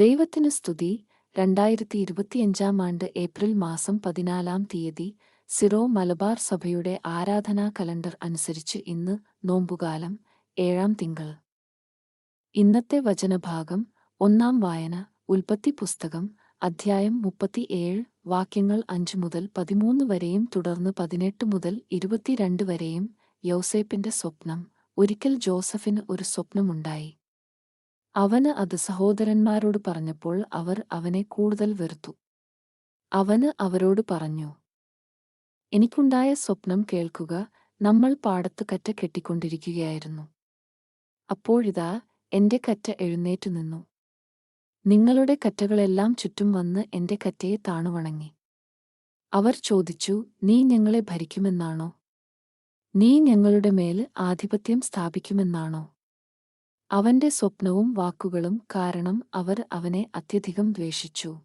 ദൈവത്തിന് സ്തുതി. രണ്ടായിരത്തി ഇരുപത്തിയഞ്ചാം ആണ്ട് ഏപ്രിൽ മാസം പതിനാലാം തീയതി സിറോ മലബാർ സഭയുടെ ആരാധനാ കലണ്ടർ അനുസരിച്ച് ഇന്ന് നോമ്പുകാലം ഏഴാം തിങ്കൾ. ഇന്നത്തെ വചനഭാഗം ഒന്നാം വായന ഉൽപ്പത്തി പുസ്തകം അധ്യായം മുപ്പത്തിയേഴ് വാക്യങ്ങൾ അഞ്ച് മുതൽ പതിമൂന്ന് വരെയും തുടർന്ന് പതിനെട്ട് മുതൽ ഇരുപത്തിരണ്ട് വരെയും യൗസേപ്പിന്റെ സ്വപ്നം. ഒരിക്കൽ ജോസഫിന് ഒരു സ്വപ്നമുണ്ടായി. അവന് അത് സഹോദരന്മാരോട് പറഞ്ഞപ്പോൾ അവർ അവനെ കൂടുതൽ വെറുത്തു. അവന് അവരോട് പറഞ്ഞു എനിക്കുണ്ടായ സ്വപ്നം കേൾക്കുക നമ്മൾ പാടത്ത് കറ്റ കെട്ടിക്കൊണ്ടിരിക്കുകയായിരുന്നു. അപ്പോഴിതാ എന്റെ കറ്റ എഴുന്നേറ്റു നിന്നു. നിങ്ങളുടെ കറ്റകളെല്ലാം ചുറ്റും വന്ന് എന്റെ കറ്റയെ താണുവണങ്ങി. അവർ ചോദിച്ചു നീ ഞങ്ങളെ ഭരിക്കുമെന്നാണോ? നീ ഞങ്ങളുടെ മേൽ ആധിപത്യം സ്ഥാപിക്കുമെന്നാണോ? അവന്റെ സ്വപ്നവും വാക്കുകളും കാരണം അവർ അവനെ അത്യധികം ദ്വേഷിച്ചു.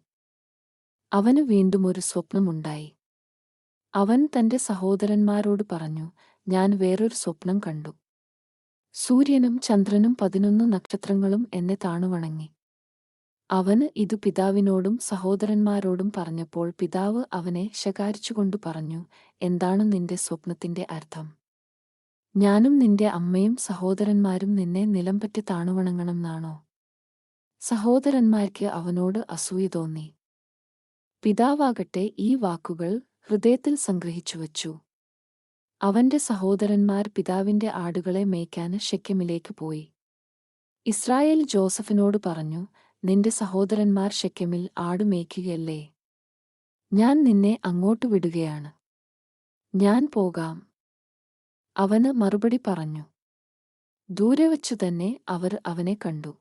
അവന് വീണ്ടും ഒരു സ്വപ്നമുണ്ടായി. അവൻ തന്റെ സഹോദരന്മാരോട് പറഞ്ഞു ഞാൻ വേറൊരു സ്വപ്നം കണ്ടു. സൂര്യനും ചന്ദ്രനും പതിനൊന്ന് നക്ഷത്രങ്ങളും എന്നെ താണുവണങ്ങി. അവന് ഇതു പിതാവിനോടും സഹോദരന്മാരോടും പറഞ്ഞപ്പോൾ പിതാവ് അവനെ ശകാരിച്ചുകൊണ്ടു പറഞ്ഞു എന്താണ് നിന്റെ സ്വപ്നത്തിന്റെ അർത്ഥം? ഞാനും നിന്റെ അമ്മയും സഹോദരന്മാരും നിന്നെ നിലംപറ്റി താണുവണങ്ങണമെന്നാണോ? സഹോദരന്മാർക്ക് അവനോട് അസൂയ തോന്നി. പിതാവാകട്ടെ ഈ വാക്കുകൾ ഹൃദയത്തിൽ സംഗ്രഹിച്ചുവച്ചു അവന്റെ സഹോദരന്മാർ പിതാവിന്റെ ആടുകളെ മേയ്ക്കാൻ ഷെക്കമിലേക്ക് പോയി. ഇസ്രായേൽ ജോസഫിനോട് പറഞ്ഞു നിന്റെ സഹോദരന്മാർ ഷെക്കമിൽ ആടു മേയ്ക്കുകയല്ലേ? ഞാൻ നിന്നെ അങ്ങോട്ട് വിടുകയാണ്. ഞാൻ പോകാം. അവന് മറുപടി പറഞ്ഞു. ദൂരെ വച്ചു തന്നെ അവർ അവനെ കണ്ടു.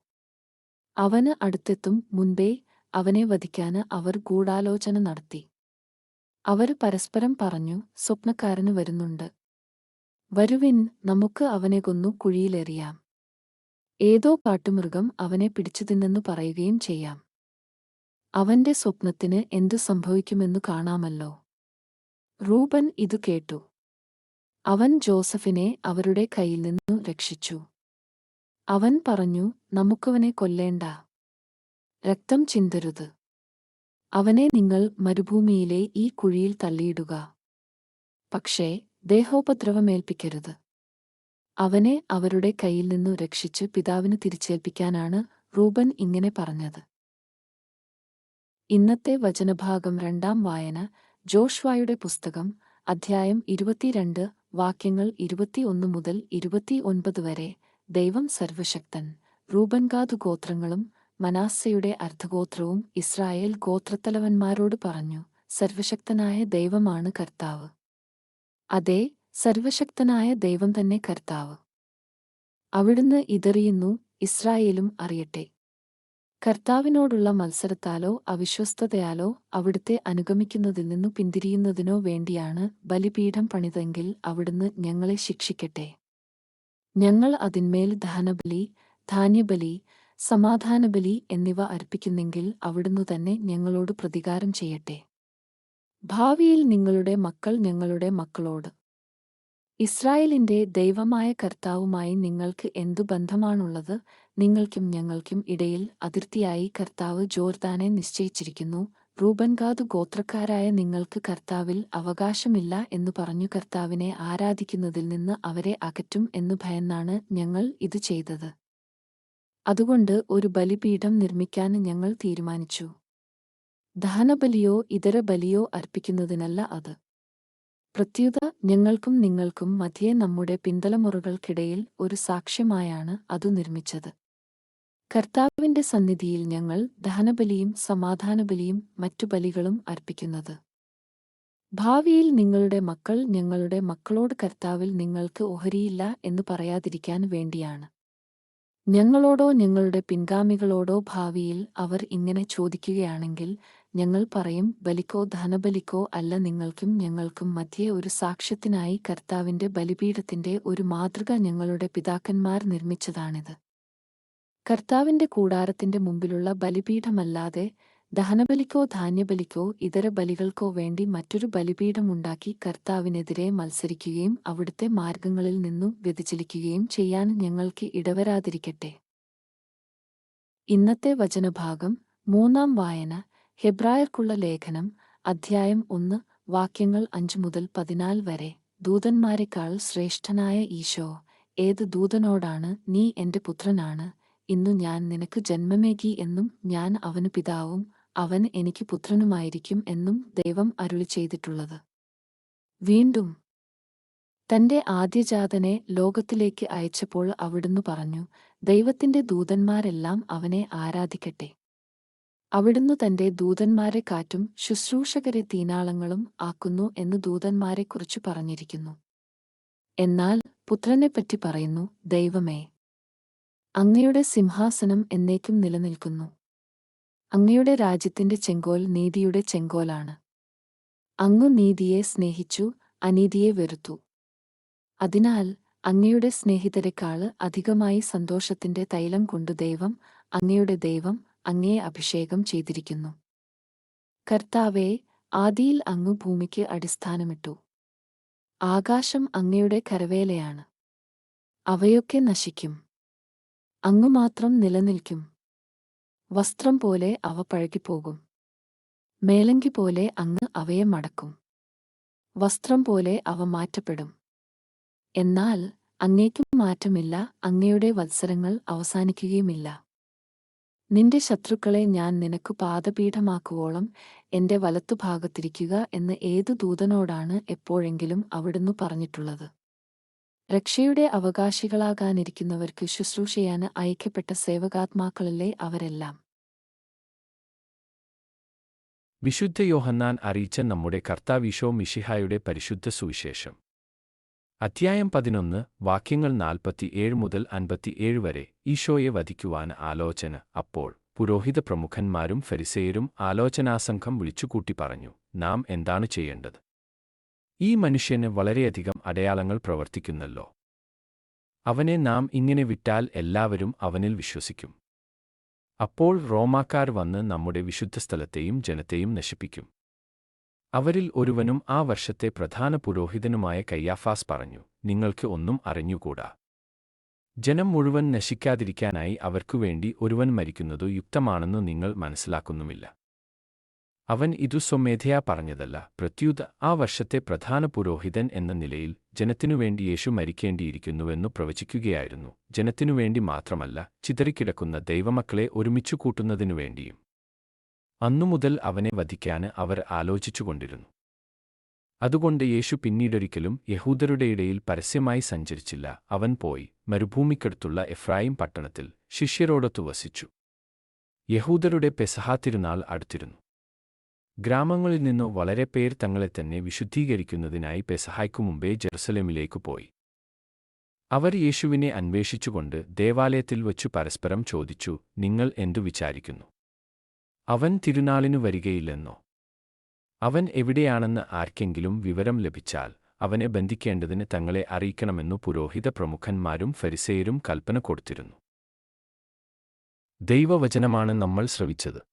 അവന് അടുത്തെത്തും മുൻപേ അവനെ വധിക്കാന് അവർ ഗൂഢാലോചന നടത്തി. അവർ പരസ്പരം പറഞ്ഞു സ്വപ്നക്കാരന് വരുന്നുണ്ട്. വരുവിൻ നമുക്ക് അവനെ കൊന്നു കുഴിയിലെറിയാം. ഏതോ കാട്ടുമൃഗം അവനെ പിടിച്ചു തിന്നെന്നു പറയുകയും ചെയ്യാം. അവന്റെ സ്വപ്നത്തിന് എന്തു സംഭവിക്കുമെന്നു കാണാമല്ലോ. റൂബൻ ഇതു കേട്ടു. അവൻ ജോസഫിനെ അവരുടെ കയ്യിൽ നിന്നു രക്ഷിച്ചു. അവൻ പറഞ്ഞു നമുക്കവനെ കൊല്ലേണ്ട. രക്തം ചിന്തരുത്. അവനെ നിങ്ങൾ മരുഭൂമിയിലെ ഈ കുഴിയിൽ തള്ളിയിടുക. പക്ഷേ ദേഹോപദ്രവമേൽപ്പിക്കരുത്. അവനെ അവരുടെ കയ്യിൽ നിന്നു രക്ഷിച്ച് പിതാവിന് തിരിച്ചേൽപ്പിക്കാനാണ് റൂബൻ ഇങ്ങനെ പറഞ്ഞത്. ഇന്നത്തെ വചനഭാഗം രണ്ടാം വായന ജോഷ്വായുടെ പുസ്തകം അധ്യായം ഇരുപത്തിരണ്ട് വാക്യങ്ങൾ ഇരുപത്തിയൊന്ന് മുതൽ ഇരുപത്തിയൊൻപത് വരെ ദൈവം സർവശക്തൻ റൂബൻഗാദ് ഗോത്രങ്ങളും മനാസ്സയുടെ അർദ്ധഗോത്രവും ഇസ്രായേൽ ഗോത്രത്തലവന്മാരോട് പറഞ്ഞു സർവശക്തനായ ദൈവമാണ് കർത്താവ്. അതെ സർവശക്തനായ ദൈവം തന്നെ കർത്താവ്. അവിടുന്ന് ഇതറിയുന്നു ഇസ്രായേലും അറിയട്ടെ. കർത്താവിനോടുള്ള മത്സരത്താലോ അവിശ്വസ്തതയാലോ അവിടുത്തെ അനുഗമിക്കുന്നതിൽ നിന്നു പിന്തിരിയുന്നതിനോ വേണ്ടിയാണ് ബലിപീഠം പണിതെങ്കിൽ അവിടുന്ന് ഞങ്ങളെ ശിക്ഷിക്കട്ടെ. ഞങ്ങൾ അതിന്മേൽ ദഹനബലി ധാന്യബലി സമാധാനബലി എന്നിവ അർപ്പിക്കുന്നെങ്കിൽ അവിടുന്ന് തന്നെ ഞങ്ങളോട് പ്രതികാരം ചെയ്യട്ടെ. ഭാവിയിൽ നിങ്ങളുടെ മക്കൾ ഞങ്ങളുടെ മക്കളോട്. ഇസ്രായേലിന്റെ ദൈവമായ കർത്താവുമായി നിങ്ങൾക്ക് എന്തു ബന്ധമാണുള്ളത്? നിങ്ങൾക്കും ഞങ്ങൾക്കും ഇടയിൽ അതിർത്തിയായി കർത്താവ് ജോർദാനെ നിശ്ചയിച്ചിരിക്കുന്നു. റൂബൻഗാദ് ഗോത്രക്കാരായ നിങ്ങൾക്ക് കർത്താവിൽ അവകാശമില്ല എന്നു പറഞ്ഞു കർത്താവിനെ ആരാധിക്കുന്നതിൽ നിന്ന് അവരെ അകറ്റും എന്നു ഭയന്നാണ് ഞങ്ങൾ ഇത് ചെയ്തത്. അതുകൊണ്ട് ഒരു ബലിപീഠം നിർമ്മിക്കാൻ ഞങ്ങൾ തീരുമാനിച്ചു. ദഹനബലിയോ ഇതര ബലിയോ അർപ്പിക്കുന്നതിനല്ല അത്. പ്രത്യുത ഞങ്ങൾക്കും നിങ്ങൾക്കും മധ്യേ നമ്മുടെ പിന്തലമുറകൾക്കിടയിൽ ഒരു സാക്ഷ്യമായാണ് അതു നിർമ്മിച്ചത്. കർത്താവിന്റെ സന്നിധിയിൽ ഞങ്ങൾ ദഹനബലിയും സമാധാനബലിയും മറ്റു ബലികളും അർപ്പിക്കുന്നത്. ഭാവിയിൽ നിങ്ങളുടെ മക്കൾ ഞങ്ങളുടെ മക്കളോട് കർത്താവിൽ നിങ്ങൾക്ക് ഓഹരിയില്ല എന്ന് പറയാതിരിക്കാൻ വേണ്ടിയാണ്. ഞങ്ങളോടോ ഞങ്ങളുടെ പിൻഗാമികളോടോ ഭാവിയിൽ അവർ ഇങ്ങനെ ചോദിക്കുകയാണെങ്കിൽ ഞങ്ങൾ പറയും ബലിക്കോ ധനബലിക്കോ അല്ല നിങ്ങൾക്കും ഞങ്ങൾക്കും മധ്യേ ഒരു സാക്ഷ്യത്തിനായി കർത്താവിന്റെ ബലിപീഠത്തിന്റെ ഒരു മാതൃക ഞങ്ങളുടെ പിതാക്കന്മാർ നിർമ്മിച്ചതാണിത്. കർത്താവിന്റെ കൂടാരത്തിന്റെ മുമ്പിലുള്ള ബലിപീഠമല്ലാതെ ദഹനബലിക്കോ ധാന്യബലിക്കോ ഇതര ബലികൾക്കോ വേണ്ടി മറ്റൊരു ബലിപീഠമുണ്ടാക്കി കർത്താവിനെതിരെ മത്സരിക്കുകയും അവിടുത്തെ മാർഗങ്ങളിൽ നിന്നും വ്യതിചലിക്കുകയും ചെയ്യാൻ ഞങ്ങൾക്ക് ഇടവരാതിരിക്കട്ടെ. ഇന്നത്തെ വചനഭാഗം മൂന്നാം വായന ഹെബ്രായർക്കുള്ള ലേഖനം അധ്യായം ഒന്ന് വാക്യങ്ങൾ അഞ്ചു മുതൽ പതിനാല് വരെ. ദൂതന്മാരെക്കാൾ ശ്രേഷ്ഠനായ ഈശോ ഏത് ദൂതനോടാണ് നീ എന്റെ പുത്രനാണ്? ഇന്നു ഞാൻ നിനക്ക് ജന്മമേകി എന്നും ഞാൻ അവന് പിതാവും അവൻ എനിക്ക് പുത്രനുമായിരിക്കും എന്നും ദൈവം അരുളി ചെയ്തിട്ടുള്ളത്. വീണ്ടും തന്റെ ആദ്യജാതനെ ലോകത്തിലേക്ക് അയച്ചപ്പോൾ അവിടുന്ന് പറഞ്ഞു ദൈവത്തിന്റെ ദൂതന്മാരെല്ലാം അവനെ ആരാധിക്കട്ടെ. അവിടുന്ന് തന്റെ ദൂതന്മാരെ കാറ്റും ശുശ്രൂഷകരെ തീനാളങ്ങളും ആക്കുന്നു എന്ന് ദൂതന്മാരെക്കുറിച്ച് പറഞ്ഞിരിക്കുന്നു. എന്നാൽ പുത്രനെപ്പറ്റി പറയുന്നു ദൈവമേ അങ്ങയുടെ സിംഹാസനം എന്നേക്കും നിലനിൽക്കുന്നു. അങ്ങയുടെ രാജ്യത്തിന്റെ ചെങ്കോൽ നീതിയുടെ ചെങ്കോലാണ്. അങ്ങു നീതിയെ സ്നേഹിച്ചു അനീതിയെ വെറുത്തു. അതിനാൽ അങ്ങയുടെ സ്നേഹിതരെക്കാൾ അധികമായി സന്തോഷത്തിന്റെ തൈലം കൊണ്ടു ദൈവം അങ്ങയുടെ ദൈവം അങ്ങയെ അഭിഷേകം ചെയ്തിരിക്കുന്നു. കർത്താവേ ആദിയിൽ അങ്ങു ഭൂമിക്ക് അടിസ്ഥാനമിട്ടു. ആകാശം അങ്ങയുടെ കരവേലയാണ്. അവയൊക്കെ നശിക്കും. അങ്ങു മാത്രം നിലനിൽക്കും. വസ്ത്രം പോലെ അവ പഴകിപ്പോകും. മേലങ്കി പോലെ അങ്ങ് അവയെ മടക്കും. വസ്ത്രം പോലെ അവ മാറ്റപ്പെടും. എന്നാൽ അങ്ങേക്കും മാറ്റമില്ല അങ്ങയുടെ വത്സരങ്ങൾ അവസാനിക്കുകയുമില്ല. നിന്റെ ശത്രുക്കളെ ഞാൻ നിനക്ക് പാദപീഠമാക്കുവോളം എന്റെ വലത്തുഭാഗത്തിരിക്കുക എന്ന് ഏതു ദൂതനോടാണ് എപ്പോഴെങ്കിലും അവിടുന്ന് പറഞ്ഞിട്ടുള്ളത്. രക്ഷയുടെ അവകാശികളാകാനിരിക്കുന്നവർക്ക് ശുശ്രൂഷയാണ് അയക്കപ്പെട്ട സേവകാത്മാക്കളല്ലേ അവരെല്ലാം. വിശുദ്ധ യോഹന്നാൻ അറിയിച്ച നമ്മുടെ കർത്താവിശോ മിഷിഹായുടെ പരിശുദ്ധ സുവിശേഷം. അധ്യായം പതിനൊന്ന് വാക്യങ്ങൾ നാൽപ്പത്തിയേഴ് മുതൽ അൻപത്തിയേഴ് വരെ ഈശോയെ വധിക്കുവാൻ ആലോചന. അപ്പോൾ പുരോഹിത പ്രമുഖന്മാരും ഫരിസേയരും ആലോചനാസംഘം വിളിച്ചുകൂട്ടി പറഞ്ഞു നാം എന്താണ് ചെയ്യേണ്ടത്? ഈ മനുഷ്യന് വളരെയധികം അടയാളങ്ങൾ പ്രവർത്തിക്കുന്നല്ലോ. അവനെ നാം ഇങ്ങനെ വിട്ടാൽ എല്ലാവരും അവനിൽ വിശ്വസിക്കും. അപ്പോൾ റോമാക്കാർ വന്ന് നമ്മുടെ വിശുദ്ധ സ്ഥലത്തെയും ജനത്തെയും നശിപ്പിക്കും. അവരിൽ ഒരുവനും ആ വർഷത്തെ പ്രധാന പുരോഹിതനുമായ കയ്യാഫാസ് പറഞ്ഞു നിങ്ങൾക്ക് ഒന്നും അറിഞ്ഞുകൂടാ. ജനം മുഴുവൻ നശിക്കാതിരിക്കാനായി അവർക്കുവേണ്ടി ഒരുവൻ മരിക്കുന്നതു യുക്തമാണെന്നു നിങ്ങൾ മനസ്സിലാക്കുന്നുമില്ല. അവൻ ഇതു സ്വമേധയാ പറഞ്ഞതല്ല. പ്രത്യുത ആ വർഷത്തെ പ്രധാന പുരോഹിതൻ എന്ന നിലയിൽ ജനത്തിനുവേണ്ടി യേശു മരിക്കേണ്ടിയിരിക്കുന്നുവെന്നു പ്രവചിക്കുകയായിരുന്നു. ജനത്തിനുവേണ്ടി മാത്രമല്ല ചിതറിക്കിടക്കുന്ന ദൈവമക്കളെ ഒരുമിച്ചു കൂട്ടുന്നതിനുവേണ്ടിയും അന്നുമുതൽ അവനെ വധിക്കാൻ അവർ ആലോചിച്ചുകൊണ്ടിരുന്നു. അതുകൊണ്ട് യേശു പിന്നീടൊരിക്കലും യഹൂദരുടെ ഇടയിൽ പരസ്യമായി സഞ്ചരിച്ചില്ല. അവൻ പോയി മരുഭൂമിക്കടുത്തുള്ള എഫ്രായിം പട്ടണത്തിൽ ശിഷ്യരോടൊത്തു വസിച്ചു. യഹൂദരുടെ പെസഹാ തിരുനാൾ അടുത്തിരുന്നു. ഗ്രാമങ്ങളിൽ നിന്നു വളരെ പേർ തങ്ങളെ തന്നെ വിശുദ്ധീകരിക്കുന്നതിനായി പെസഹായ്ക്കു മുമ്പേ ജെറുസലേമിലേക്കു പോയി. അവർ യേശുവിനെ അന്വേഷിച്ചുകൊണ്ട് ദേവാലയത്തിൽ വച്ചു പരസ്പരം ചോദിച്ചു നിങ്ങൾ എന്തു വിചാരിക്കുന്നു? അവൻ തിരുനാളിനു വരികയില്ലെന്നോ? അവൻ എവിടെയാണെന്ന് ആർക്കെങ്കിലും വിവരം ലഭിച്ചാൽ അവനെ ബന്ധിക്കേണ്ടതിന് തങ്ങളെ അറിയിക്കണമെന്നു പുരോഹിത പ്രമുഖന്മാരും ഫരിസേയരും കൽപ്പന കൊടുത്തിരുന്നു. ദൈവവചനമാണ് നമ്മൾ ശ്രവിച്ചത്.